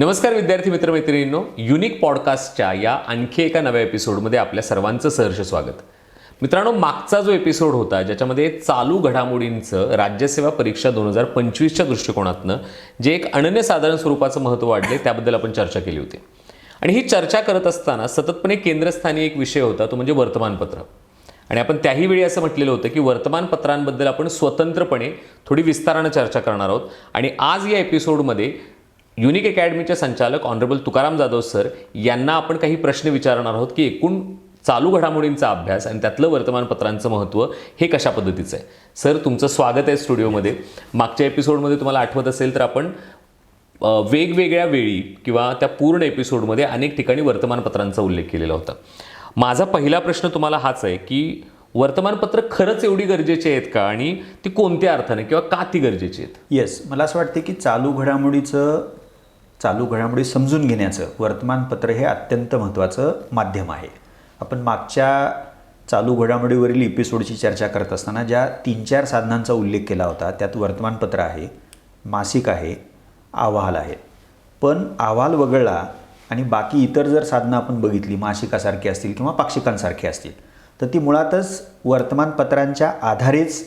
नमस्कार विद्यार्थी मित्रमैत्रिणींनो युनिक पॉडकास्टच्या या आणखी एका नव्या एपिसोडमध्ये आपल्या सर्वांचं सहर्ष स्वागत. मित्रांनो मागचा जो एपिसोड होता ज्याच्यामध्ये चालू घडामोडींचं राज्यसेवा परीक्षा दोन हजार पंचवीसच्या दृष्टिकोनातनं जे एक अनन्यसाधारण स्वरूपाचं महत्त्व वाढले त्याबद्दल आपण चर्चा केली होती. आणि ही चर्चा करत असताना सततपणे केंद्रस्थानी एक विषय होता तो म्हणजे वर्तमानपत्र. आणि आपण त्याही वेळी असं म्हटलेलं होतं की वर्तमानपत्रांबद्दल आपण स्वतंत्रपणे थोडी विस्तारानं चर्चा करणार आहोत. आणि आज या एपिसोडमध्ये युनिक अकॅडमीचे संचालक ऑनरेबल तुकाराम जाधव सर यांना आपण काही प्रश्न विचारणार आहोत की एकूण चालू घडामोडींचा अभ्यास आणि त्यातलं वर्तमानपत्रांचं महत्त्व हे कशा पद्धतीचं आहे? सर तुमचं स्वागत आहे स्टुडिओमध्ये. मागच्या एपिसोडमध्ये तुम्हाला आठवत असेल तर आपण वेगवेगळ्या वेळी किंवा त्या पूर्ण एपिसोडमध्ये अनेक ठिकाणी वर्तमानपत्रांचा उल्लेख केलेला होता. माझा पहिला प्रश्न तुम्हाला हाच आहे की वर्तमानपत्र खरंच एवढी गरजेची आहेत का? आणि ती कोणत्या अर्थाने किंवा का ती गरजेची आहेत? येस मला असं वाटते की चालू घडामोडीचं चालू घडामोडी समजून घेण्याचं वर्तमानपत्र हे अत्यंत महत्त्वाचं माध्यम आहे. आपण मागच्या चालू घडामोडीवरील एपिसोडची चर्चा करत असताना ज्या तीन चार साधनांचा उल्लेख केला होता त्यात वर्तमानपत्र आहे मासिक आहे अहवाल आहे. पण अहवाल वगळला आणि बाकी इतर जर साधनं आपण बघितली मासिकासारखी असतील किंवा पाक्षिकांसारखी असतील तर ती मुळातच वर्तमानपत्रांच्या आधारेच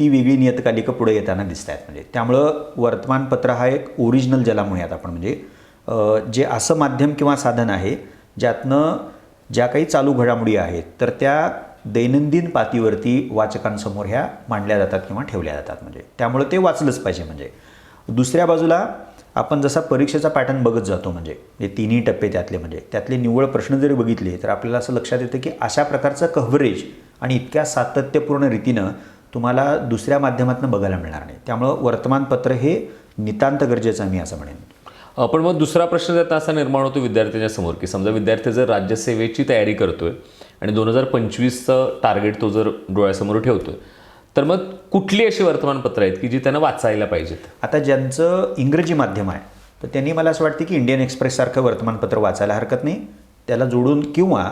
ती वेगळी नियतकालिकं पुढे येताना दिसत आहेत म्हणजे त्यामुळं वर्तमानपत्र हा एक ओरिजिनल ज्याला म्हणूयात आपण म्हणजे जे असं माध्यम किंवा साधन आहे ज्यातनं ज्या काही चालू घडामोडी आहेत तर त्या दैनंदिन पातीवरती वाचकांसमोर ह्या मांडल्या जातात किंवा ठेवल्या जातात. म्हणजे त्यामुळं ते वाचलंच पाहिजे. म्हणजे दुसऱ्या बाजूला आपण जसा परीक्षेचा पॅटर्न बघत जातो म्हणजे हे तिन्ही टप्पे त्यातले म्हणजे त्यातले निव्वळ प्रश्न जरी बघितले तर आपल्याला असं लक्षात येतं की अशा प्रकारचं कव्हरेज आणि इतक्या सातत्यपूर्ण रीतीनं तुम्हाला दुसऱ्या माध्यमातून बघायला मिळणार नाही. त्यामुळं वर्तमानपत्र हे नितांत गरजेचं आहे मी असं म्हणेन. पण मग दुसरा प्रश्न त्यात असा निर्माण होतो विद्यार्थ्यांच्या समोर की समजा विद्यार्थी जर राज्यसेवेची तयारी करतोय आणि दोन हजार पंचवीसचं टार्गेट तो जर डोळ्यासमोर ठेवतोय तर मग कुठली अशी वर्तमानपत्र आहेत की जी त्यांना वाचायला पाहिजेत? आता ज्यांचं इंग्रजी माध्यम आहे तर त्यांनी मला असं वाटतं की इंडियन एक्सप्रेससारखं वर्तमानपत्र वाचायला हरकत नाही. त्याला जोडून किंवा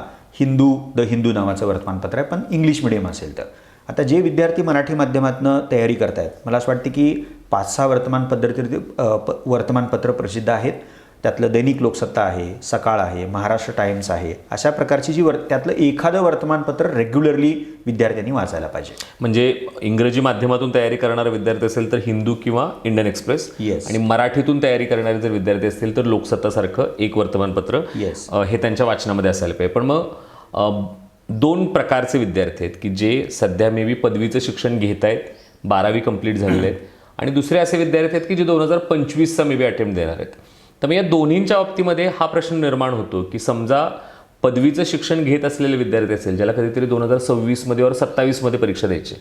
हिंदू द हिंदू नावाचं वर्तमानपत्र आहे पण इंग्लिश मिडियम असेल तर. आता जे विद्यार्थी मराठी माध्यमातनं तयारी करतायत मला असं वाटतं की पाच सहा वर्तमानपत्र अ, प- वर्तमानपत्र प्रसिद्ध आहेत त्यातलं दैनिक लोकसत्ता आहे सकाळ आहे महाराष्ट्र टाइम्स आहे अशा प्रकारची जी वर त्यातलं एखादं वर्तमानपत्र रेग्युलरली विद्यार्थ्यांनी वाचायला पाहिजे म्हणजे इंग्रजी माध्यमातून तयारी करणारा विद्यार्थी असेल तर हिंदू किंवा इंडियन एक्सप्रेस Yes. आणि मराठीतून तयारी करणारे जर विद्यार्थी असतील तर लोकसत्तासारखं एक वर्तमानपत्र. अ, हे त्यांच्या वाचनामध्ये असायला पाहिजे पण मग दोन प्रकारचे विद्यार्थी आहेत की जे सध्या मे बी पदवीचं शिक्षण घेत आहेत बारावी कंप्लीट झालेले आहेत. आणि दुसरे असे विद्यार्थी आहेत की जे दोन हजार पंचवीसचा मे बी अटेम्प्ट देणार आहेत. तर मग या दोन्हींच्या बाबतीमध्ये हा प्रश्न निर्माण होतो की समजा पदवीचं शिक्षण घेत असलेले विद्यार्थी असेल ज्याला कधीतरी दोन हजार सव्वीसमध्ये वर सत्तावीसमध्ये परीक्षा द्यायची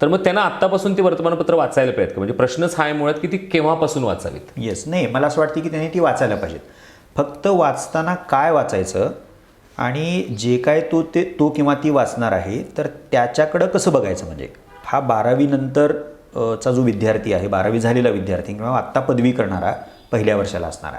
तर मग त्यांना आत्तापासून ती वर्तमानपत्र वाचायला पाहिजेत का? म्हणजे प्रश्नच हा आहे मुळात की ती केव्हापासून वाचावीत? येस नाही मला असं वाटतं की त्यांनी ती वाचायला पाहिजेत. फक्त वाचताना काय वाचायचं? आणि जे काय तो ते तो किंवा ती वाचणार आहे तर त्याच्याकडं कसं बघायचं म्हणजे? हा बारावीनंतर चा जो विद्यार्थी आहे बारावी झालेला विद्यार्थी किंवा आत्ता पदवी करणारा पहिल्या वर्षाला असणारा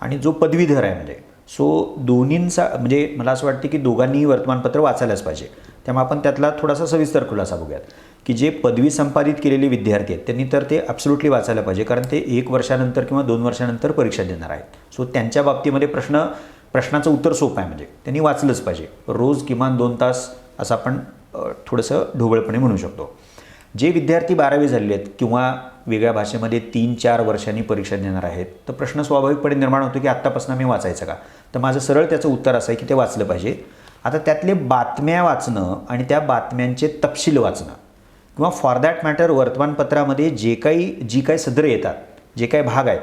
आणि जो पदवीधर आहे म्हणजे सो दोन्हींचा म्हणजे मला असं वाटतं की दोघांनीही वर्तमानपत्र वाचायलाच पाहिजे. त्यामुळे आपण त्यातला थोडासा सविस्तर खुलासा बघूयात. की जे पदवी संपादित केलेले विद्यार्थी आहेत त्यांनी तर ते ॲब्सोल्युटली वाचायला पाहिजे कारण ते एक वर्षानंतर किंवा दोन वर्षानंतर परीक्षा देणार आहेत. सो त्यांच्या बाबतीमध्ये प्रश्न प्रश्नाचं उत्तर सोपं आहे म्हणजे. त्यांनी वाचलंच पाहिजे. रोज किमान दोन तास असं आपण थोडंसं ढोबळपणे म्हणू शकतो. जे विद्यार्थी बारावी झालेले आहेत किंवा वेगळ्या भाषेमध्ये तीन चार वर्षांनी परीक्षा देणार आहेत तर प्रश्न स्वाभाविकपणे निर्माण होतो की आत्तापासून मी वाचायचं का? तर माझं सरळ त्याचं उत्तर असं आहे की ते वाचलं पाहिजे. आता त्यातले बातम्या वाचणं आणि त्या बातम्यांचे तपशील वाचणं किंवा फॉर दॅट मॅटर वर्तमानपत्रामध्ये जे काही जी काही सदरे येतात जे काही भाग आहेत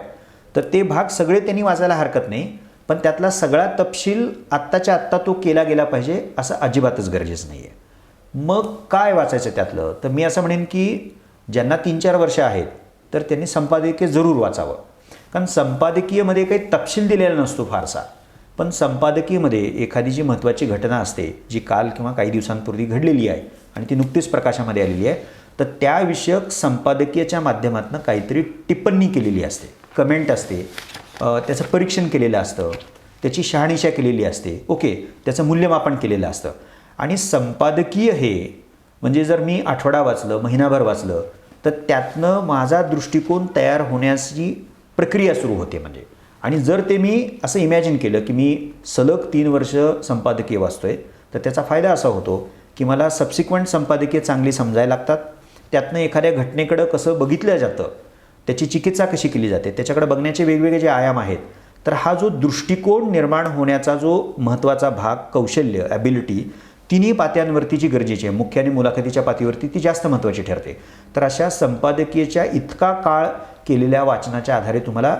तर ते भाग सगळे त्यांनी वाचायला हरकत नाही. पण त्यातला सगळा तपशील आत्ताच्या आत्ता तो केला गेला पाहिजे असं अजिबातच गरजेचं नाही आहे मग काय वाचायचं त्यातलं? तर मी असं म्हणेन की ज्यांना तीन चार वर्ष आहेत तर त्यांनी संपादकीय जरूर वाचावं. कारण संपादकीयमध्ये काही तपशील दिलेला नसतो फारसा. पण संपादकीयमध्ये एखादी जी महत्त्वाची घटना असते जी काल किंवा काही दिवसांपूर्वी घडलेली आहे आणि ती नुकतीच प्रकाशामध्ये आलेली आहे तर त्याविषयक संपादकीयच्या माध्यमातून काहीतरी टिप्पणी केलेली असते. कमेंट असते. त्याचं परीक्षण केलेलं असतं. त्याची शहानिशा केलेली असते. ओके त्याचं मूल्यमापन केलेलं असतं. आणि संपादकीय हे म्हणजे जर मी आठवडा वाचलं महिनाभर वाचलं तर त्यातनं माझा दृष्टिकोन तयार होण्याची प्रक्रिया सुरू होते म्हणजे. आणि जर ते मी असं इमॅजिन केलं की मी सलग तीन वर्ष संपादकीय वाचतोय तर त्याचा फायदा असा होतो की मला सबसिक्वंट संपादकीय चांगली समजायला लागतात. त्यातनं एखाद्या घटनेकडं कसं बघितलं जातं त्याची चिकित्सा कशी केली जाते त्याच्याकडे बघण्याचे वेगवेगळे जे आयाम आहेत तर हा जो दृष्टिकोन निर्माण होण्याचा जो महत्त्वाचा भाग कौशल्य ॲबिलिटी तिन्ही पात्यांवरती जी गरजेची आहे मुख्य आणि मुलाखतीच्या पातीवरती ती जास्त महत्त्वाची ठरते. तर अशा संपादकीयच्या इतका काळ केलेल्या वाचनाच्या आधारे तुम्हाला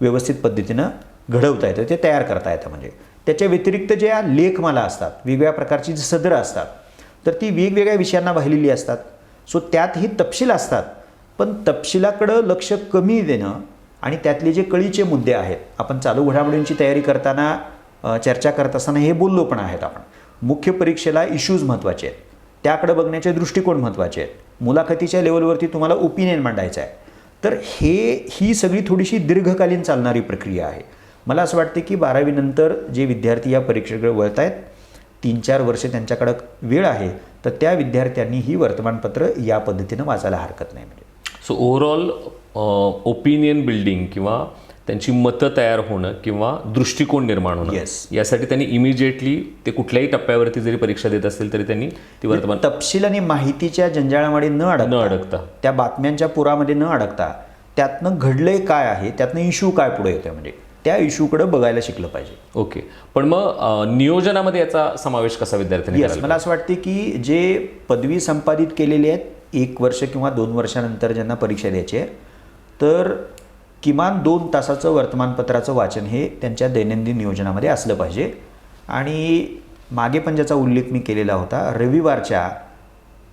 व्यवस्थित पद्धतीनं घडवता येतं ते तयार करता येतं. म्हणजे त्याच्या व्यतिरिक्त ज्या लेखमाला असतात वेगवेगळ्या प्रकारची जी सदरं असतात तर ती वेगवेगळ्या विषयांना वाहिलेली असतात. सो त्यातही तपशील असतात. पण तपशिलाकडं लक्ष कमी देणं आणि त्यातले जे कळीचे मुद्दे आहेत आपण चालू घडामोडींची तयारी करताना चर्चा करत असताना हे बोललो पण आहेत आपण. मुख्य परीक्षेला इश्यूज महत्त्वाचे आहेत. त्याकडे बघण्याचे दृष्टिकोन महत्त्वाचे आहेत. मुलाखतीच्या लेवलवरती तुम्हाला ओपिनियन मांडायचं आहे. तर हे ही सगळी थोडीशी दीर्घकालीन चालणारी प्रक्रिया आहे. मला असं वाटते की बारावीनंतर जे विद्यार्थी या परीक्षेकडे वळत आहेत तीन चार वर्ष त्यांच्याकडं वेळ आहे तर त्या विद्यार्थ्यांनी ही वर्तमानपत्र या पद्धतीनं वाचायला हरकत नाही. म्हणजे सो ओव्हरऑल ओपिनियन बिल्डिंग किंवा त्यांची मतं तयार होणं किंवा दृष्टिकोन निर्माण होणं Yes. यासाठी त्यांनी इमिजिएटली ते कुठल्याही टप्प्यावरती जरी परीक्षा देत असतील तरी त्यांनी ती वर्तमान तपशील आणि माहितीच्या जंजाळामध्ये न न अडकता. त्या बातम्यांच्या पुरामध्ये न अडकता त्यातनं घडलंय काय आहे त्यातनं इश्यू काय पुढे येतोय? म्हणजे त्या इश्यूकडे बघायला शिकलं पाहिजे. ओके. पण मग नियोजनामध्ये याचा समावेश कसा विद्यार्थ्यांनी मला असं वाटते की जे पदवी संपादित केलेली आहेत एक वर्ष किंवा दोन वर्षानंतर ज्यांना परीक्षा द्यायची आहे तर किमान दोन तासाचं वर्तमानपत्राचं वाचन हे त्यांच्या दैनंदिन नियोजनामध्ये असलं पाहिजे. आणि मागे पण ज्याचा उल्लेख मी केलेला होता रविवारच्या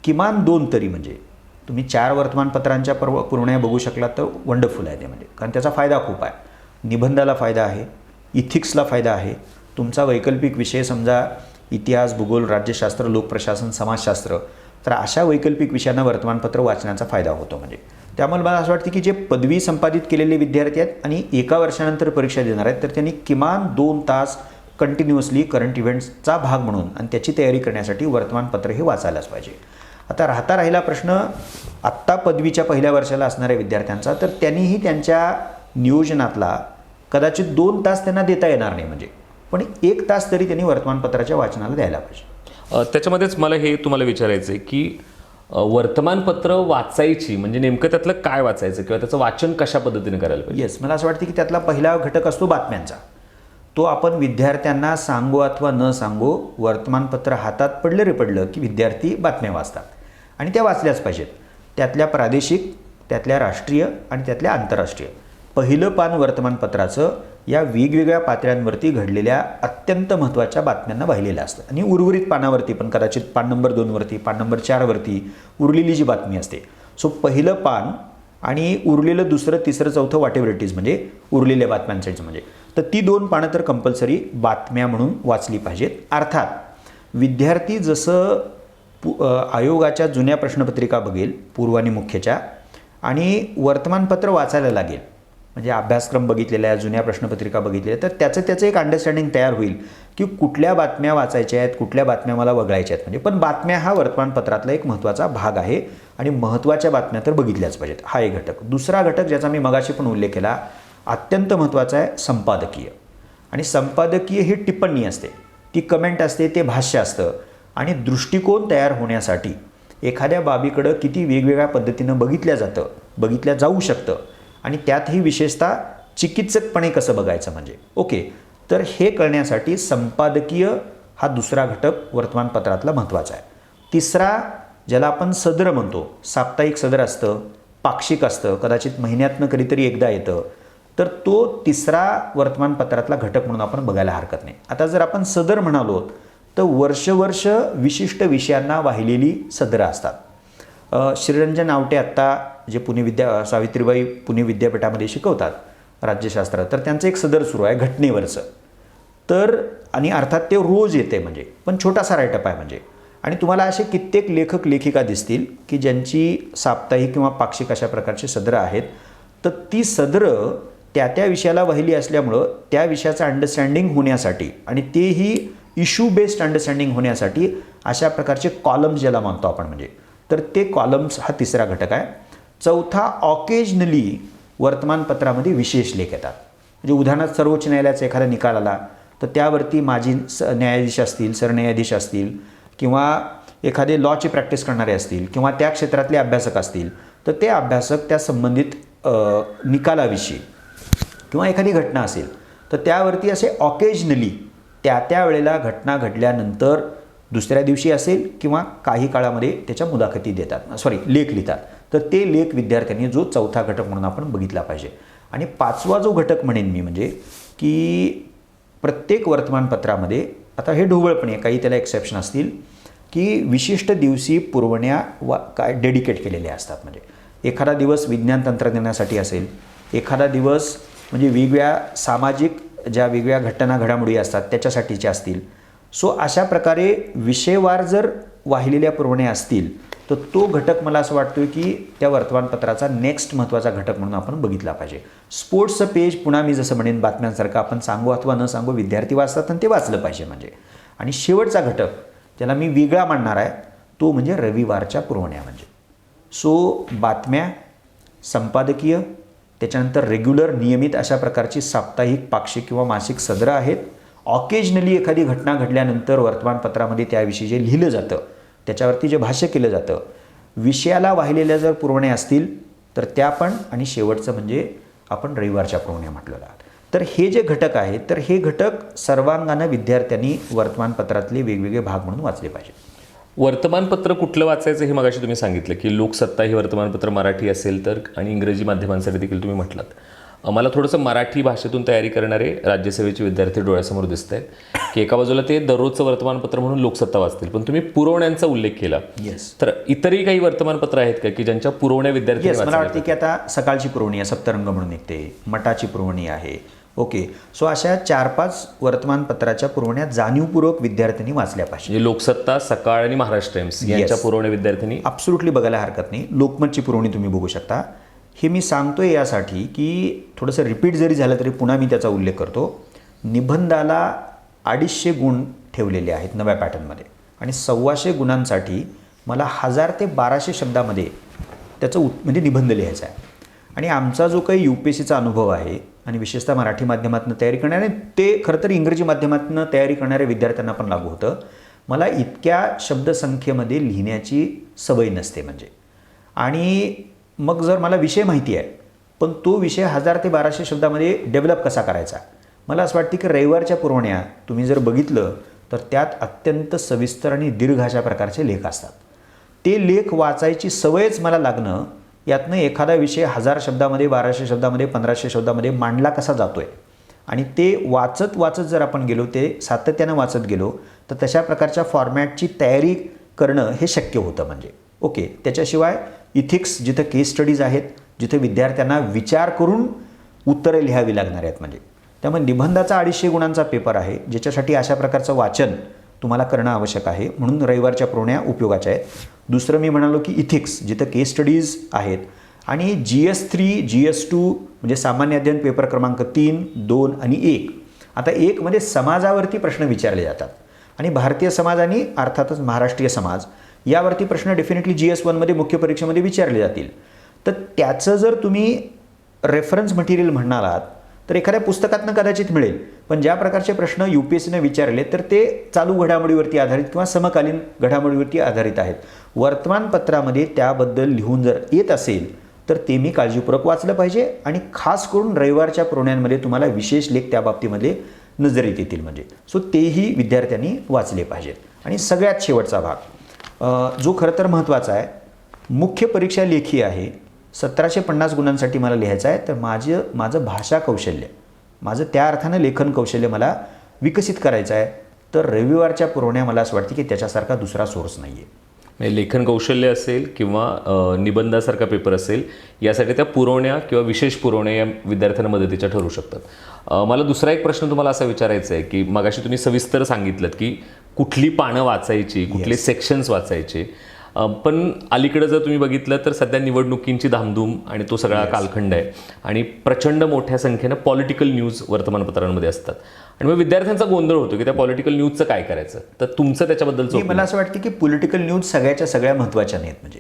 किमान दोन तरी म्हणजे तुम्ही चार वर्तमानपत्रांच्या पर्व पूर्ण बघू शकलात तर वंडरफुल आहे ते म्हणजे. कारण त्याचा फायदा खूप आहे. निबंधाला फायदा आहे इथिक्सला फायदा आहे. तुमचा वैकल्पिक विषय समजा इतिहास भूगोल राज्यशास्त्र लोकप्रशासन समाजशास्त्र तर अशा वैकल्पिक विषयांना वर्तमानपत्र वाचण्याचा फायदा होतो म्हणजे. त्यामुळे मला असं वाटतं की जे पदवी संपादित केलेले विद्यार्थी आहेत आणि एका वर्षानंतर परीक्षा देणार आहेत तर त्यांनी किमान दोन तास कंटिन्युअसली करंट इव्हेंट्सचा भाग म्हणून आणि त्याची तयारी करण्यासाठी वर्तमानपत्र हे वाचायलाच पाहिजे. आता राहता राहिला प्रश्न आत्ता पदवीच्या पहिल्या वर्षाला असणाऱ्या विद्यार्थ्यांचा तर त्यांनीही त्यांच्या नियोजनातला कदाचित दोन तास त्यांना देता येणार नाही म्हणजे. पण एक तास तरी त्यांनी वर्तमानपत्राच्या वाचनाला द्यायला पाहिजे. त्याच्यामध्येच मला हे तुम्हाला विचारायचं आहे की वर्तमानपत्र वाचायची म्हणजे नेमकं त्यातलं काय वाचायचं किंवा त्याचं वाचन कशा पद्धतीने करायला पाहिजे? येस मला असं वाटतं की त्यातला पहिला घटक असतो बातम्यांचा. तो आपण विद्यार्थ्यांना सांगू अथवा न सांगू वर्तमानपत्र हातात पडलं रे पडलं की विद्यार्थी बातम्या वाचतात. आणि त्या वाचल्याच पाहिजेत. त्यातल्या प्रादेशिक त्यातल्या राष्ट्रीय आणि त्यातल्या आंतरराष्ट्रीय. पहिलं पान वर्तमानपत्राचं या वेगवेगळ्या पातळ्यांवरती घडलेल्या अत्यंत महत्त्वाच्या बातम्यांना वाहिलेलं असतं. आणि उर्वरित पानावरती पण कदाचित पान नंबर दोनवरती पान नंबर चारवरती उरलेली जी बातमी असते. सो पहिलं पान आणि उरलेलं दुसरं तिसरं चौथं वॉटेवर इट इज म्हणजे उरलेल्या बातम्यांसाठीचं म्हणजे. तर ती दोन पानं तर कंपल्सरी बातम्या म्हणून वाचली पाहिजेत. अर्थात विद्यार्थी जसं पु आयोगाच्या जुन्या प्रश्नपत्रिका बघेल पूर्व आणि मुख्यच्या आणि वर्तमानपत्र वाचायला लागेल म्हणजे अभ्यासक्रम बघितलेला आहे जुन्या प्रश्नपत्रिका बघितलेल्या तर त्याचं त्याचं एक अंडरस्टँडिंग तयार होईल की कुठल्या बातम्या वाचायच्या आहेत कुठल्या बातम्या मला वगळायच्या आहेत. म्हणजे पण बातम्या हा वर्तमानपत्रातला एक महत्त्वाचा भाग आहे आणि महत्त्वाच्या बातम्या तर बघितल्याच पाहिजेत. हा एक घटक. दुसरा घटक ज्याचा मी मगाशी पण उल्लेख केला अत्यंत महत्त्वाचा आहे संपादकीय. आणि संपादकीय ही टिप्पणी असते. ती कमेंट असते ते भाष्य असतं. आणि दृष्टिकोन तयार होण्यासाठी एखाद्या बाबीकडं किती वेगवेगळ्या पद्धतीनं बघितल्या जातं बघितल्या जाऊ शकतं. आणि त्यातही विशेषतः चिकित्सकपणे कसं बघायचं म्हणजे. ओके तर हे कळण्यासाठी संपादकीय हा दुसरा घटक वर्तमानपत्रातला महत्त्वाचा आहे. तिसरा ज्याला आपण सदर म्हणतो साप्ताहिक सदर असतं पाक्षिक असतं कदाचित महिन्यातनं कधीतरी एकदा येतं तर तो तिसरा वर्तमानपत्रातला घटक म्हणून आपण बघायला हरकत नाही. आता जर आपण सदर म्हणालो तर वर्षवर्ष विशिष्ट विषयांना वाहिलेली सदरं असतात. श्रीरंजन आवटे आत्ता जे पुणे विद्या सावित्रीबाई पुणे विद्यापीठामध्ये शिकवतात राज्यशास्त्र तर त्यांचं एक सदर सुरू आहे घटनेवरचं. तर आणि अर्थात ते रोज येते म्हणजे पण छोटासा रायटअप आहे म्हणजे. आणि तुम्हाला असे कित्येक लेखक लेखिका दिसतील की ज्यांची साप्ताहिक किंवा पाक्षिक अशा प्रकारची सदरं आहेत. तर ती सदरं त्या त्या विषयाला वहिली असल्यामुळं त्या विषयाचं अंडरस्टँडिंग होण्यासाठी आणि तेही इश्यू बेस्ड अंडरस्टँडिंग होण्यासाठी अशा प्रकारचे कॉलम्स ज्याला मानतो आपण म्हणजे. तर ते कॉलम्स हा तिसरा घटक आहे. चौथा ऑकेजनली वर्तमानपत्रामध्ये विशेष लेख येतात. म्हणजे उदाहरणार्थ सर्वोच्च न्यायालयाचा एखादा निकाल आला तर त्यावरती माजी स न्यायाधीश असतील सरन्यायाधीश असतील किंवा एखादे लॉची प्रॅक्टिस करणारे असतील किंवा त्या क्षेत्रातले अभ्यासक असतील तर ते अभ्यासक त्या संबंधित निकालाविषयी किंवा एखादी घटना असेल तर त्यावरती असे ऑकेजनली त्या त्या वेळेला घटना घडल्यानंतर दुसऱ्या दिवशी असेल किंवा काही काळामध्ये त्याच्या मुलाखती देतात. सॉरी लेख लिहितात. तर ते लेख विद्यार्थ्यांनी जो चौथा घटक म्हणून आपण बघितला पाहिजे. आणि पाचवा जो घटक म्हणेन मी म्हणजे की प्रत्येक वर्तमानपत्रामध्ये आता हे ढोबळपणे काही त्याला एक्सेप्शन असतील की विशिष्ट दिवशी पुरवण्या वा काय डेडिकेट केलेल्या असतात. म्हणजे एखादा दिवस विज्ञान तंत्रज्ञानासाठी असेल एखादा दिवस म्हणजे वेगळ्या सामाजिक ज्या वेगळ्या घटना घडामोडी असतात त्याच्यासाठीच्या असतील सो अशा प्रकारे विषयवार जर वाहिलेल्या पुरवण्या असतील तर तो घटक मला असं वाटतोय की त्या वर्तमानपत्राचा नेक्स्ट महत्त्वाचा घटक म्हणून आपण बघितला पाहिजे. स्पोर्ट्सचं पेज पुन्हा मी जसं म्हणेन बातम्यांसारखं आपण सांगू अथवा न सांगू विद्यार्थी वाचतात आणि ते वाचलं पाहिजे म्हणजे. आणि शेवटचा घटक ज्याला मी वेगळा मांडणार आहे तो म्हणजे रविवारच्या पुरवण्या म्हणजे. सो बातम्या संपादकीय त्याच्यानंतर रेग्युलर नियमित अशा प्रकारची साप्ताहिक पाक्षिक किंवा मासिक सदरं आहेत. ऑकेजनली एखादी घटना घडल्यानंतर वर्तमानपत्रामध्ये त्याविषयी जे लिहिलं जातं त्याच्यावरती जे भाष्य केलं जातं विषयाला वाहिलेल्या जर पुरवण्या असतील तर त्या पण आणि शेवटचं म्हणजे आपण रविवारच्या पुरवण्या म्हटलेलं आहात तर हे जे घटक आहेत तर हे घटक सर्वांगानं विद्यार्थ्यांनी वर्तमानपत्रातले वेगवेगळे भाग म्हणून वाचले पाहिजे वर्तमानपत्र कुठलं वाचायचं हे मगाशी तुम्ही सांगितलं की लोकसत्ता हे वर्तमानपत्र मराठी असेल तर आणि इंग्रजी माध्यमांसाठी देखील तुम्ही म्हटलात. मला थोडंसं मराठी भाषेतून तयारी करणारे राज्यसेवेचे विद्यार्थी डोळ्यासमोर दिसत आहेत की एका बाजूला ते दररोजचं वर्तमानपत्र म्हणून लोकसत्ता वाचतील. पण तुम्ही पुरवण्यांचा उल्लेख केला. येस तर इतरही काही वर्तमानपत्र आहेत का की ज्यांच्या पुरवण्या विद्यार्थी येस मला वाटते की आता सकाळची पुरवणी आहे सप्तरंग म्हणून निघते. मठाची पुरवणी आहे. ओके. सो अशा चार पाच वर्तमानपत्राच्या पुरवण्या जाणीवपूर्वक विद्यार्थ्यांनी वाचल्या पाहिजे. म्हणजे लोकसत्ता सकाळ आणि महाराष्ट्र टाइम्स यांच्या. पुरवण्या विद्यार्थ्यांनी अब्सुल्युटली बघायला हरकत नाही. लोकमतची पुरवणी तुम्ही बघू शकता. हे मी सांगतोय यासाठी की थोडंसं रिपीट जरी झालं तरी पुन्हा मी त्याचा उल्लेख करतो. निबंधाला अडीचशे गुण ठेवलेले आहेत नव्या पॅटर्नमध्ये आणि सव्वाशे गुणांसाठी मला हजार ते बाराशे शब्दामध्ये त्याचं उत म्हणजे निबंध लिहायचा आहे. आणि आमचा जो काही यू पी एस सीचा अनुभव आहे आणि विशेषतः मराठी माध्यमातून तयारी करणारे ते खरं तर इंग्रजी माध्यमातून तयारी करणाऱ्या विद्यार्थ्यांना पण लागू होतं. मला इतक्या शब्दसंख्येमध्ये लिहिण्याची सवय नसते म्हणजे. आणि मग जर मला विषय माहिती आहे पण तो विषय हजार ते बाराशे शब्दामध्ये डेव्हलप कसा करायचा? मला असं वाटतं की रविवारच्या पुरवण्या तुम्ही जर बघितलं तर त्यात अत्यंत सविस्तर आणि दीर्घ अशा प्रकारचे लेख असतात. ते लेख वाचायची सवयच मला लागणं यातनं एखादा विषय हजार शब्दामध्ये बाराशे शब्दामध्ये पंधराशे शब्दामध्ये मांडला कसा जातो आहे आणि ते वाचत वाचत जर आपण गेलो ते सातत्यानं वाचत गेलो तर तशा प्रकारच्या फॉर्मॅटची तयारी करणं हे शक्य होतं म्हणजे. ओके त्याच्याशिवाय इथिक्स जिथं केस स्टडीज आहेत जिथे विद्यार्थ्यांना विचार करून उत्तरे लिहावी लागणार आहेत म्हणजे. त्यामुळे निबंधाचा अडीचशे गुणांचा पेपर आहे ज्याच्यासाठी अशा प्रकारचं वाचन तुम्हाला करणं आवश्यक आहे. म्हणून रविवारच्या पुरवण्या उपयोगाच्या आहेत. दुसरं मी म्हणालो की इथिक्स जिथं केस स्टडीज आहेत. आणि G S three G S two म्हणजे सामान्य अध्ययन पेपर क्रमांक तीन दोन आणि एक. आता एकमध्ये म्हणजे समाजावरती प्रश्न विचारले जातात. आणि भारतीय समाज आणि अर्थातच महाराष्ट्रीय समाज यावरती प्रश्न डेफिनेटली जी एस वनमध्ये मुख्य परीक्षेमध्ये विचारले जातील. तर त्याचं जर तुम्ही रेफरन्स मटेरियल म्हणालात तर एखाद्या पुस्तकातनं कदाचित मिळेल. पण ज्या प्रकारचे प्रश्न यू पी एस सीने विचारले तर ते चालू घडामोडीवरती आधारित किंवा समकालीन घडामोडीवरती आधारित आहेत. वर्तमानपत्रामध्ये त्याबद्दल लिहून जर येत असेल तर ते मी काळजीपूर्वक वाचलं पाहिजे आणि खास करून रविवारच्या पुरवण्यांमध्ये तुम्हाला विशेष लेख त्या बाबतीमध्ये नजरेत येतील म्हणजे. सो तेही विद्यार्थ्यांनी वाचले पाहिजेत. आणि सगळ्यात शेवटचा भाग. जो खरं तर महत्त्वाचा आहे मुख्य परीक्षा लेखी आहे सतराशे पन्नास गुणांसाठी मला लिहायचं आहे तर माझं माझं भाषा कौशल्य माझं त्या अर्थानं लेखन कौशल्य मला विकसित करायचं आहे तर रविवारच्या पुरवण्या मला असं वाटतं की त्याच्यासारखा दुसरा सोर्स नाही आहे म्हणजे लेखन कौशल्य असेल किंवा निबंधासारखा पेपर असेल यासाठी त्या पुरवण्या किंवा विशेष पुरवण्या या विद्यार्थ्यांना मदतीच्या ठरू शकतात. मला दुसरा एक प्रश्न तुम्हाला असा विचारायचा आहे की मगाशी तुम्ही सविस्तर सांगितलं की कुठली पानं वाचायची कुठले सेक्शन्स वाचायचे. पण अलीकडे जर तुम्ही बघितलं तर सध्या निवडणुकींची धामधूम आणि तो सगळा कालखंड आहे. आणि प्रचंड मोठ्या संख्येनं पॉलिटिकल न्यूज वर्तमानपत्रांमध्ये असतात. आणि मग विद्यार्थ्यांचा गोंधळ होतो की त्या पॉलिटिकल न्यूजचं काय करायचं? तर तुमचं त्याच्याबद्दलचं की मला असं वाटतं की पॉलिटिकल न्यूज सगळ्याच्या सगळ्या महत्त्वाच्या नाहीत. म्हणजे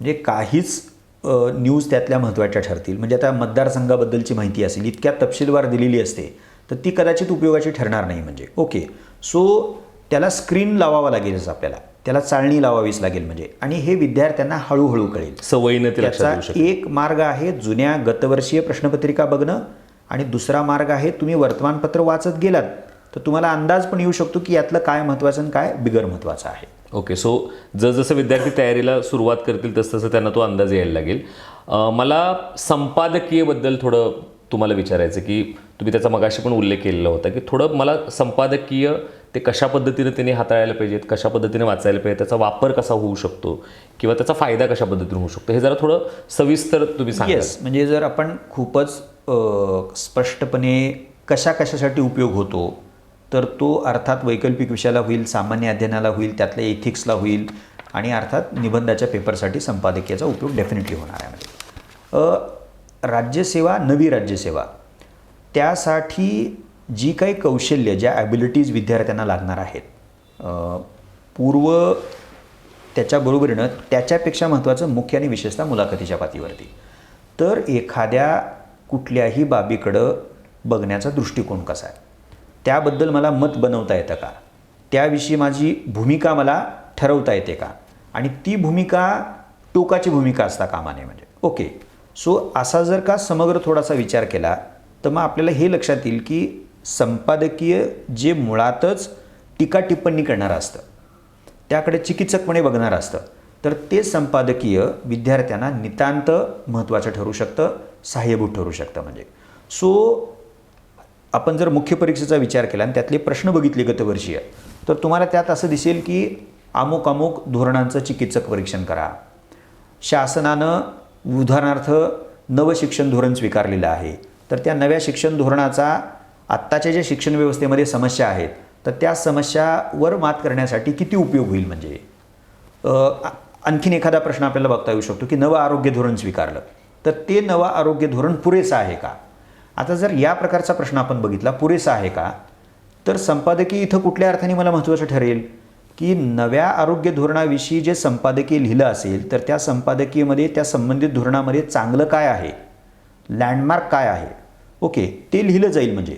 म्हणजे काहीच न्यूज त्यातल्या महत्त्वाच्या ठरतील. म्हणजे आता मतदारसंघाबद्दलची माहिती असेल इतक्या तपशीलवार दिलेली असते तर ती कदाचित उपयोगाची ठरणार नाही म्हणजे. ओके सो त्याला स्क्रीन लावावा लागेलच आपल्याला. त्याला चाळणी लावावीच लागेल म्हणजे. आणि हे विद्यार्थ्यांना हळूहळू कळेल. सवयीनं त्याचा एक मार्ग आहे जुन्या गतवर्षीय प्रश्नपत्रिका बघणं आणि दुसरा मार्ग आहे तुम्ही वर्तमानपत्र वाचत गेलात. तर तुम्हाला अंदाज पण येऊ शकतो की यातलं काय महत्त्वाचं आणि काय बिगर महत्त्वाचं आहे. ओके सो जसजसं विद्यार्थी तयारीला सुरुवात करतील तसतसं त्यांना तो अंदाज यायला लागेल. मला संपादकीयबद्दल थोडं तुम्हाला विचारायचं की तुम्ही त्याचा मगाशी पण उल्लेख केलेला होता की थोडं मला संपादकीय ते कशा पद्धतीने त्यांनी हाताळायला पाहिजेत कशा पद्धतीने वाचायला पाहिजे त्याचा वापर कसा होऊ शकतो किंवा त्याचा फायदा कशा पद्धतीने होऊ शकतो हे जरा थोडं सविस्तर तुम्ही सांगा येस म्हणजे जर आपण खूपच स्पष्टपणे कशा कशासाठी उपयोग होतो तर तो अर्थात वैकल्पिक विषयाला होईल सामान्य अध्ययनाला होईल त्यातल्या एथिक्सला होईल आणि अर्थात निबंधाच्या पेपरसाठी संपादकीयाचा उपयोग डेफिनेटली होणार आहे. राज्यसेवा नवी राज्यसेवा त्यासाठी जी काही कौशल्य ज्या ॲबिलिटीज विद्यार्थ्यांना लागणार आहेत पूर्व त्याच्याबरोबरीनं त्याच्यापेक्षा महत्त्वाचं मुख्य आणि विशेषतः मुलाखतीच्या पातळीवरती. तर एखाद्या कुठल्याही बाबीकडं बघण्याचा दृष्टिकोन कसा आहे? त्याबद्दल मला मत बनवता येतं का? त्याविषयी माझी भूमिका मला ठरवता येते का? आणि ती भूमिका टोकाची भूमिका असता कामा नये म्हणजे. ओके. सो असा जर का समग्र थोडासा विचार केला तर मग आपल्याला हे लक्षात येईल की संपादकीय जे मुळातच टीका टिप्पणी करणारं असतं त्याकडे चिकित्सकपणे बघणारं असतं तर ते संपादकीय विद्यार्थ्यांना नितांत महत्त्वाचं ठरू शकतं सहाय्यभूत ठरू शकतं म्हणजे. सो आपण जर मुख्य परीक्षेचा विचार केला आणि त्यातले प्रश्न बघितले गतवर्षीय तर तुम्हाला त्यात असं दिसेल की अमुक अमुक धोरणांचं चिकित्सक परीक्षण करा. शासनानं उदाहरणार्थ नवं शिक्षण धोरण स्वीकारलेलं आहे. तर त्या नव्या शिक्षण धोरणाचा आत्ताच्या ज्या शिक्षण व्यवस्थेमध्ये समस्या आहेत तर त्या समस्यावर मात करण्यासाठी किती उपयोग होईल म्हणजे? आणखीन एखादा प्रश्न आपल्याला बघता येऊ शकतो की नवं आरोग्य धोरण स्वीकारलं. तर ते नवं आरोग्य धोरण पुरेसं आहे का? आता जर या प्रकारचा प्रश्न आपण बघितला पुरेसा आहे का? तर संपादकीय इथं कुठल्या अर्थाने मला महत्त्वाचं ठरेल? की नव्या आरोग्य धोरणाविषयी जे संपादकीय लिहिलं असेल तर त्या संपादकीयमध्ये त्या संबंधित धोरणामध्ये चांगलं काय आहे? लँडमार्क काय आहे? ओके ते लिहिलं जाईल म्हणजे.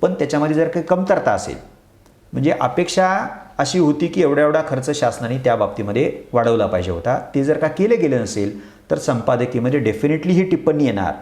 पण त्याच्यामध्ये जर काही कमतरता असेल म्हणजे अपेक्षा अशी होती की एवढा एवढा खर्च शासनाने त्या बाबतीमध्ये वाढवला पाहिजे होता. ते जर का केले गेले नसेल तर संपादकीमध्ये डेफिनेटली ही टिप्पणी येणार.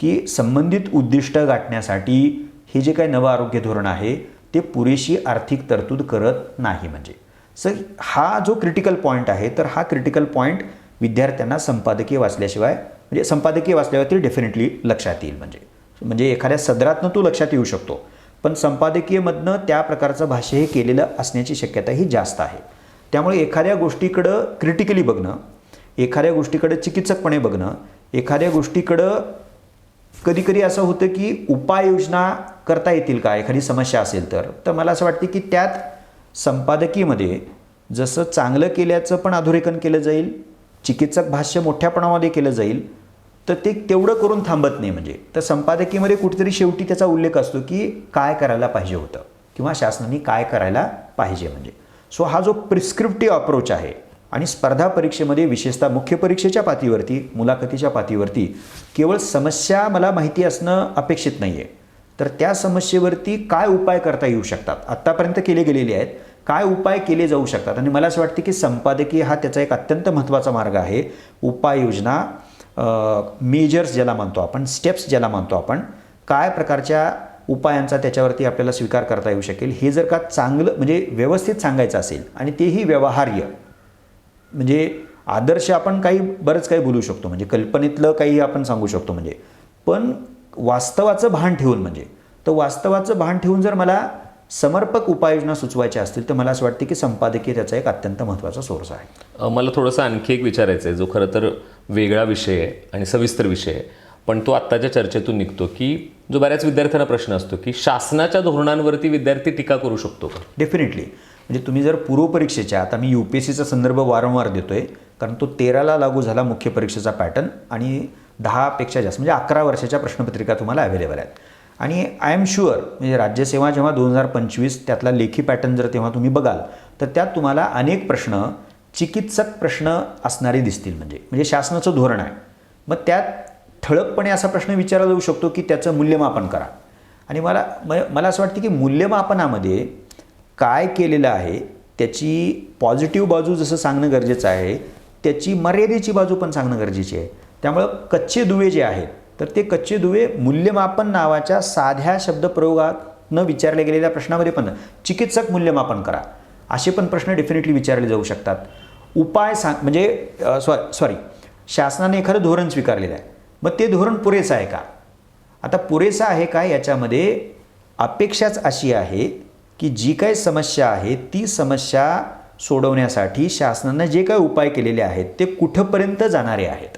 की संबंधित उद्दिष्ट गाठण्यासाठी हे जे काही नवं आरोग्य धोरण आहे ते पुरेशी आर्थिक तरतूद करत नाही म्हणजे. सर हा जो क्रिटिकल पॉईंट आहे तर हा क्रिटिकल पॉईंट विद्यार्थ्यांना संपादकीय वाचल्याशिवाय म्हणजे संपादकीय वाचल्यावरती डेफिनेटली लक्षात येईल म्हणजे. म्हणजे एखाद्या सदरातनं तो लक्षात येऊ शकतो. पण संपादकीयमधनं त्या प्रकारचं भाष्य हे केलेलं असण्याची शक्यता ही जास्त आहे. त्यामुळे एखाद्या गोष्टीकडं क्रिटिकली बघणं एखाद्या गोष्टीकडं चिकित्सकपणे बघणं एखाद्या गोष्टीकडं कधी कधी असं होतं की उपाययोजना करता येतील का? एखादी समस्या असेल तर. तर मला असं वाटते की त्यात संपादकीमध्ये जसं चांगलं केल्याचं पण अधोरेखन केलं जाईल चिकित्सक भाष्य मोठ्यापणामध्ये केलं जाईल तर ते तेवढं करून थांबत नाही म्हणजे. तर संपादकीमध्ये कुठेतरी शेवटी त्याचा उल्लेख असतो की काय करायला पाहिजे होतं किंवा शासनाने काय करायला पाहिजे म्हणजे. सो हा जो प्रिस्क्रिप्टिव्ह अप्रोच आहे आणि स्पर्धा परीक्षेमध्ये विशेषतः मुख्य परीक्षेच्या पातळीवरती मुलाखतीच्या पातळीवरती केवळ समस्या मला माहिती असणं अपेक्षित नाही आहे तर त्या समस्येवरती काय उपाय करता येऊ शकतात? आत्तापर्यंत केले गेलेले आहेत. काय उपाय केले जाऊ शकतात? आणि मला असं वाटतं की संपादकीय हा त्याचा एक अत्यंत महत्त्वाचा मार्ग आहे. उपाययोजना मेजर्स ज्याला म्हणतो आपण स्टेप्स ज्याला म्हणतो आपण काय प्रकारच्या उपायांचा त्याच्यावरती आपल्याला स्वीकार करता येऊ शकेल? हे जर का चांगलं म्हणजे व्यवस्थित सांगायचं असेल आणि तेही व्यवहार्य म्हणजे आदर्श आपण काही बरंच काही बोलू शकतो. म्हणजे कल्पनेतलं काही आपण सांगू शकतो म्हणजे. पण वास्तवाचं भान ठेवून म्हणजे. तर वास्तवाचं भान ठेवून जर मला समर्पक उपाययोजना सुचवायच्या असतील तर मला असं वाटतं की संपादकीय त्याचा एक अत्यंत महत्त्वाचा सोर्स आहे. मला थोडंसं आणखी एक विचारायचं आहे. जो खरं तर वेगळा विषय आहे आणि सविस्तर विषय आहे. पण तो आत्ताच्या चर्चेतून निघतो की जो बऱ्याच विद्यार्थ्यांना प्रश्न असतो की शासनाच्या धोरणांवरती विद्यार्थी टीका करू शकतो का? डेफिनेटली म्हणजे तुम्ही जर पूर्वपरीक्षेच्या आता मी यू पी एस सीचा संदर्भ वारंवार देतो आहे कारण तो तेराला लागू झाला मुख्य परीक्षेचा पॅटर्न आणि दहापेक्षा जास्त म्हणजे अकरा वर्षाच्या प्रश्नपत्रिका तुम्हाला अवेलेबल आहेत. आणि आय एम शुअर म्हणजे राज्यसेवा जेव्हा दोन हजार पंचवीस त्यातला लेखी पॅटर्न जर तेव्हा तुम्ही बघाल तर त्यात तुम्हाला अनेक प्रश्न चिकित्सक प्रश्न असणारे दिसतील म्हणजे म्हणजे शासनाचं धोरण आहे. मग त्यात ठळकपणे असा प्रश्न विचारला जाऊ शकतो की त्याचं मूल्यमापन करा. आणि मला म- मला असं वाटतं की मूल्यमापनामध्ये काय केलेलं आहे त्याची पॉझिटिव्ह बाजू जसं सांगणं गरजेचं आहे त्याची मर्यादेची बाजू पण सांगणं गरजेची आहे. त्यामुळं कच्चे दुवे जे आहेत तर ते कच्चे दुवे मूल्यमापन नावाच्या साध्या शब्दप्रयोगातनं विचारल्या गेलेल्या प्रश्नामध्ये पण चिकित्सक मूल्यमापन करा. असे पण प्रश्न डेफिनेटली विचारले जाऊ शकतात. उपाय सांग म्हणजे सॉ सॉरी शासनाने एखादं धोरण स्वीकारलेलं आहे. मग ते धोरण पुरेसं आहे का? आता पुरेसं आहे का याच्यामध्ये अपेक्षाच अशी आहे की जी काय समस्या आहे ती समस्या सोडवण्यासाठी शासनानं जे काय उपाय केलेले आहेत ते कुठंपर्यंत जाणारे आहेत?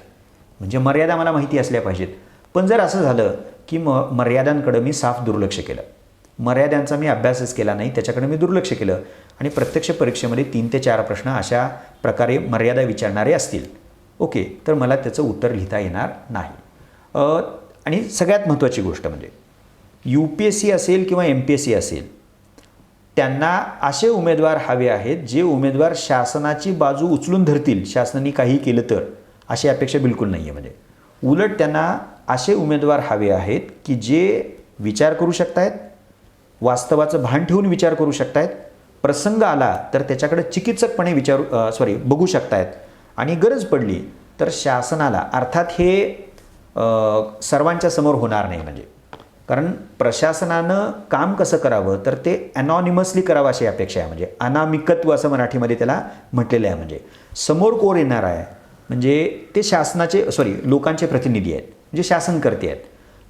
म्हणजे मर्यादा मला माहिती असल्या पाहिजेत. पण जर असं झालं की म मर्यादांकडं मी साफ दुर्लक्ष केलं. मर्यादांचा मी अभ्यासच केला नाही त्याच्याकडे मी दुर्लक्ष केलं. आणि प्रत्यक्ष परीक्षेमध्ये तीन ते चार प्रश्न अशा प्रकारे मर्यादा विचारणारे असतील. ओके तर मला त्याचं उत्तर लिहिता येणार नाही. आणि सगळ्यात महत्त्वाची गोष्ट म्हणजे यू पी एस सी असेल किंवा एम पी एस सी असेल त्यांना असे उमेदवार हवे आहेत जे उमेदवार शासनाची बाजू उचलून धरतील. शासनाने काही केलं तर. अशी अपेक्षा बिलकुल नाही आहे म्हणजे. उलट त्यांना असे उमेदवार हवे आहेत की जे विचार करू शकतायत वास्तवाचं भान ठेवून विचार करू शकतायत प्रसंग आला तर त्याच्याकडे चिकित्सकपणे विचारू सॉरी बघू शकतायत. आणि गरज पडली तर शासनाला अर्थात हे सर्वांच्या समोर होणार नाही म्हणजे. कारण प्रशासनानं काम कसं करावं तर ते अनॉनिमसली करावं अशी अपेक्षा आहे. म्हणजे अनामिकत्व असं मराठीमध्ये त्याला म्हटलेलं आहे. म्हणजे समोर कोण येणार आहे? म्हणजे ते शासनाचे सॉरी लोकांचे प्रतिनिधी आहेत. म्हणजे शासनकर्ते आहेत.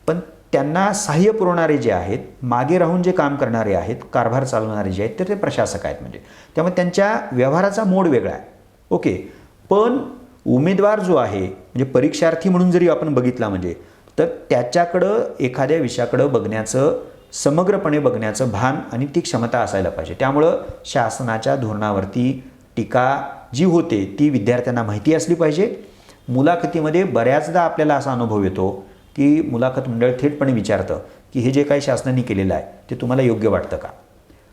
पण त्यांना सहाय्य पुरवणारे जे आहेत मागे राहून जे काम करणारे आहेत कारभार चालवणारे जे आहेत तर ते प्रशासक आहेत. म्हणजे त्यामुळे त्यांच्या व्यवहाराचा मोड वेगळा आहे. ओके. पण उमेदवार जो आहे म्हणजे परीक्षार्थी म्हणून जरी आपण बघितला म्हणजे तर त्याच्याकडं एखाद्या विषयाकडं बघण्याचं समग्रपणे बघण्याचं भान आणि ती क्षमता असायला पाहिजे. त्यामुळं शासनाच्या धोरणावरती टीका जी होते ती विद्यार्थ्यांना माहिती असली पाहिजे. मुलाखतीमध्ये बऱ्याचदा आपल्याला असा अनुभव येतो की मुलाखत मंडळ थेटपणे विचारतं की हे जे काही शासनाने केलेलं आहे ते तुम्हाला योग्य वाटतं का?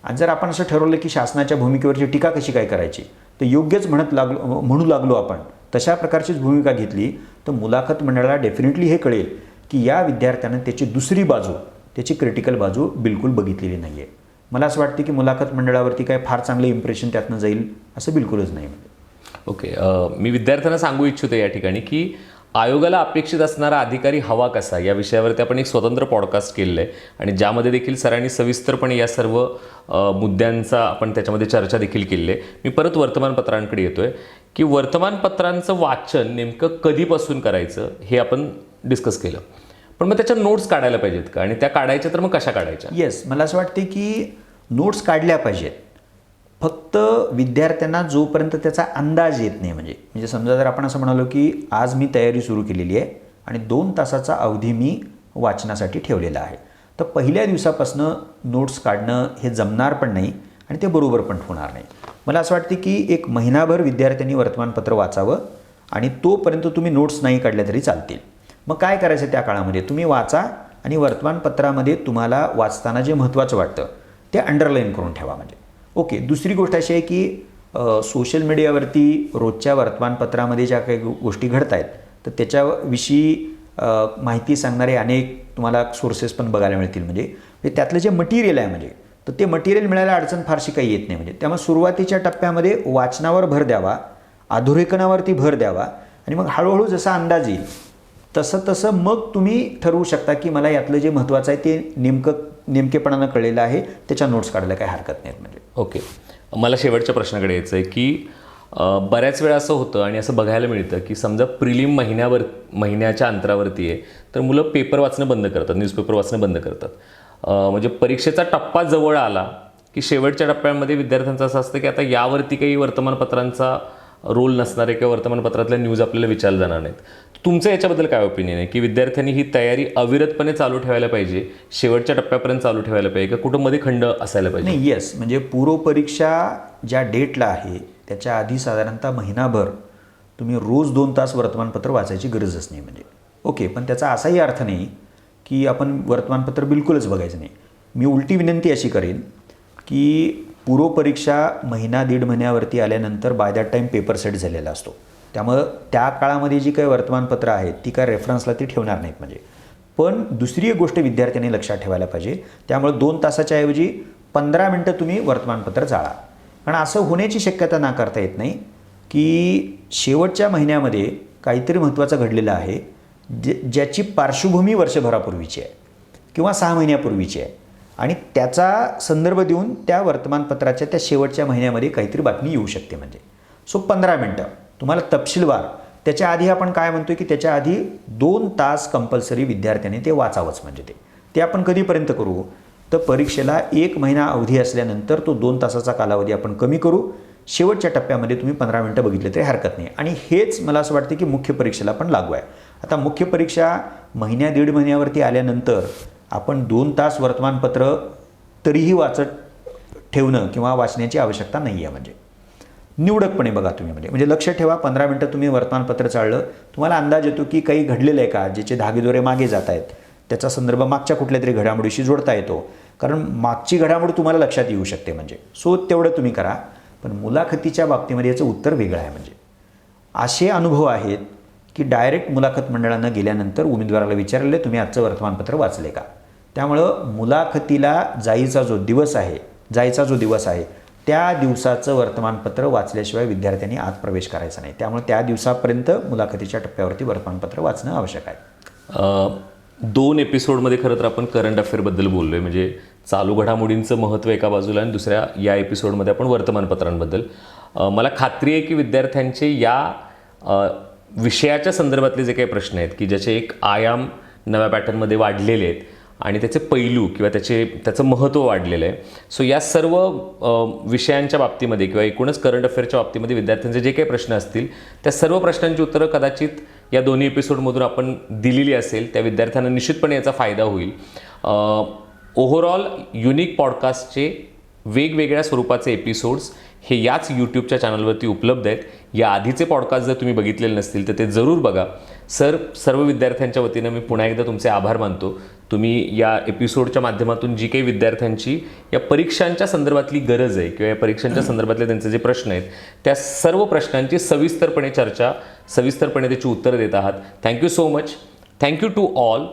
आणि जर आपण असं ठरवलं की शासनाच्या भूमिकेवरची टीका कशी काय करायची तर योग्यच म्हणत लागलो म्हणू लागलो आपण तशा प्रकारचीच भूमिका घेतली तर मुलाखत मंडळाला डेफिनेटली हे कळेल की या विद्यार्थ्यानं त्याची दुसरी बाजू त्याची क्रिटिकल बाजू बिलकुल बघितलेली नाही आहे मला असं वाटतं की मुलाखत मंडळावरती काय फार चांगलं इम्प्रेशन त्यातनं जाईल असं बिलकुलच नाही म्हणजे ओके मी विद्यार्थ्यांना सांगू इच्छितो या ठिकाणी की आयोगाला अपेक्षित असणारा अधिकारी हवा कसा या विषयावरती आपण एक स्वतंत्र पॉडकास्ट केलेलं आहे आणि ज्यामध्ये देखील सरांनी सविस्तरपणे या सर्व मुद्द्यांचा आपण त्याच्यामध्ये चर्चा देखील केलेली आहे. मी परत वर्तमानपत्रांकडे येतोय की वर्तमानपत्रांचं वाचन नेमकं कधीपासून करायचं हे आपण डिस्कस केलं. पण मग त्याच्या नोट्स काढायला पाहिजेत का? आणि त्या काढायच्या तर मग कशा काढायच्या? येस मला असं वाटते की नोट्स काढल्या पाहिजेत. फक्त विद्यार्थ्यांना जोपर्यंत त्याचा अंदाज येत नाही म्हणजे म्हणजे समजा जर आपण असं म्हणालो की आज मी तयारी सुरू केलेली आहे आणि दोन तासाचा अवधी मी वाचनासाठी ठेवलेला आहे तर पहिल्या दिवसापासनं नोट्स काढणं हे जमणार पण नाही आणि ते बरोबर पण होणार नाही. मला असं वाटते की एक महिनाभर विद्यार्थ्यांनी वर्तमानपत्र वाचावं आणि तोपर्यंत तुम्ही नोट्स नाही काढल्या तरी चालतील. मग काय करायचं त्या काळामध्ये? तुम्ही वाचा आणि वर्तमानपत्रामध्ये तुम्हाला वाचताना जे महत्त्वाचं वाटतं ते अंडरलाईन करून ठेवा म्हणजे. ओके दुसरी गोष्ट अशी आहे की सोशल मीडियावरती रोजच्या वर्तमानपत्रामध्ये ज्या काही गोष्टी घडत आहेत तर त्याच्याविषयी माहिती सांगणारे अनेक तुम्हाला सोर्सेस पण बघायला मिळतील म्हणजे. म्हणजे त्यातलं जे मटेरियल आहे म्हणजे तर ते मटेरियल मिळायला अडचण फारशी काही येत नाही म्हणजे. त्यामुळे सुरुवातीच्या टप्प्यामध्ये वाचनावर भर द्यावा अधोरेखनावरती भर द्यावा आणि मग हळूहळू जसा अंदाज येईल तसं तसं मग तुम्ही ठरवू शकता की मला यातलं जे महत्त्वाचं आहे ते नेमकं नेमकेपणानं कळलेलं आहे. त्याच्या नोट्स काढायला काही हरकत नाहीत म्हणजे ओके. मला शेवटच्या प्रश्नाकडे यायचं आहे की बऱ्याच वेळा असं होतं आणि असं बघायला मिळतं की समजा प्रिलिम महिन्यावर महिन्याच्या अंतरावरती आहे तर मुलं पेपर वाचणं बंद करतात न्यूजपेपर वाचणं बंद करतात. म्हणजे परीक्षेचा टप्पा जवळ आला की शेवटच्या टप्प्यामध्ये विद्यार्थ्यांचं असं असतं की आता यावरती काही वर्तमानपत्रांचा रोल नसणारे किंवा वर्तमानपत्रातल्या न्यूज आपल्याला विचारल्या जाणार नाहीत. तुमचं याच्याबद्दल काय ओपिनियन आहे? की विद्यार्थ्यांनी ही तयारी अविरतपणे चालू ठेवायला पाहिजे शेवटच्या टप्प्यापर्यंत चालू ठेवायला पाहिजे का कुठं मध्ये खंड असायला पाहिजे? नाही येस म्हणजे पूर्वपरीक्षा ज्या डेटला आहे त्याच्या आधी साधारणतः महिनाभर तुम्ही रोज दोन तास वर्तमानपत्र वाचायची गरजच नाही म्हणजे. ओके पण त्याचा असाही अर्थ नाही की आपण वर्तमानपत्र बिलकुलच बघायचं नाही. मी उलटी विनंती अशी करेन की पूर्वपरीक्षा महिना दीड महिन्यावरती आल्यानंतर by that time paper set झालेला असतो. त्यामुळं त्या काळामध्ये जी काही वर्तमानपत्रं आहेत ती काय रेफरन्सला ती ठेवणार नाहीत म्हणजे. पण दुसरी एक गोष्ट विद्यार्थ्यांनी लक्षात ठेवायला पाहिजे त्यामुळे दोन तासाच्या ऐवजी पंधरा मिनटं तुम्ही वर्तमानपत्र जाळा. कारण असं होण्याची शक्यता नाकारता येत नाही की शेवटच्या महिन्यामध्ये काहीतरी महत्त्वाचं घडलेलं आहे जे ज्याची पार्श्वभूमी वर्षभरापूर्वीची आहे किंवा सहा महिन्यापूर्वीची आहे. आणि त्याचा संदर्भ देऊन त्या वर्तमानपत्राच्या त्या शेवटच्या महिन्यामध्ये काहीतरी बातमी येऊ शकते म्हणजे. सो पंधरा मिनटं. तुम्हाला तपशीलवार त्याच्या आधी आपण काय म्हणतो की त्याच्या आधी दोन तास कंपल्सरी विद्यार्थ्यांनी ते वाचावंच म्हणजे ते. ते आपण कधीपर्यंत करू? तर परीक्षेला एक महिना अवधी असल्यानंतर तो दोन तासाचा कालावधी आपण कमी करू. शेवटच्या टप्प्यामध्ये तुम्ही पंधरा मिनटं बघितले तरी हरकत नाही. आणि हेच मला असं वाटतं की मुख्य परीक्षेला पण लागू आहे. आता मुख्य परीक्षा महिन्या दीड महिन्यावरती आल्यानंतर आपण दोन तास वर्तमानपत्र तरीही वाचत ठेवणं किंवा वाचण्याची आवश्यकता नाही आहे म्हणजे. निवडकपणे बघा तुम्ही म्हणजे. म्हणजे लक्ष ठेवा पंधरा मिनटं तुम्ही वर्तमानपत्र चाललं तुम्हाला अंदाज येतो की काही घडलेलं आहे का? ज्याचे धागेदोरे मागे जात आहेत. त्याचा संदर्भ मागच्या कुठल्या तरी घडामोडीशी जोडता येतो. कारण मागची घडामोड तुम्हाला लक्षात येऊ शकते म्हणजे. सो तेवढं तुम्ही करा. पण मुलाखतीच्या बाबतीमध्ये याचं उत्तर वेगळं आहे म्हणजे. असे अनुभव आहेत की डायरेक्ट मुलाखत मंडळानं गेल्यानंतर उमेदवाराला विचारले तुम्ही आजचं वर्तमानपत्र वाचले का? त्यामुळं मुलाखतीला जायचा जो दिवस आहे जायचा जो दिवस आहे त्या दिवसाचं वर्तमानपत्र वाचल्याशिवाय विद्यार्थ्यांनी आत प्रवेश करायचा नाही. त्यामुळे त्या दिवसापर्यंत मुलाखतीच्या टप्प्यावरती वर्तमानपत्र वाचणं आवश्यक आहे. दोन एपिसोडमध्ये खरं तर आपण करंट अफेअरबद्दल बोललो आहे म्हणजे चालू घडामोडींचं महत्त्व एका बाजूला आणि दुसऱ्या या एपिसोडमध्ये आपण वर्तमानपत्रांबद्दल. मला खात्री आहे की विद्यार्थ्यांचे या विषयाच्या संदर्भातले जे काही प्रश्न आहेत की ज्याचे एक आयाम नव्या पॅटर्नमध्ये वाढलेले आहेत आणि त्याचे पैलू किंवा त्याचे त्याचं महत्त्व वाढलेलं आहे. सो या सर्व विषयांच्या बाबतीमध्ये किंवा एकूणच करंट अफेअरच्या बाबतीमध्ये विद्यार्थ्यांचे जे काही प्रश्न असतील त्या सर्व प्रश्नांची उत्तरं कदाचित या दोन्ही एपिसोडमधून आपण दिलेली असेल त्या विद्यार्थ्यांना निश्चितपणे याचा फायदा होईल. ओव्हरऑल युनिक पॉडकास्टचे वेगवेगळ्या स्वरूपाचे एपिसोड्स हे याच यूट्यूबच्या चॅनलवरती उपलब्ध आहेत. या आधीचे पॉडकास्ट जर तुम्ही बघितलेले नसतील तर ते जरूर बघा. सर सर्व विद्यार्थ्यांच्या वतीनं मी पुन्हा एकदा तुमचे आभार मानतो. तुम्ही या एपिसोडच्या माध्यमातून जी काही विद्यार्थ्यांची या परीक्षांच्या संदर्भातली गरज आहे किंवा या परीक्षांच्या संदर्भातले त्यांचे जे प्रश्न आहेत त्या सर्व प्रश्नांची सविस्तरपणे चर्चा सविस्तरपणे त्याची उत्तरं देत आहात. Thank you so much thank you to all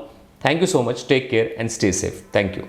thank you so much take care and stay safe thank you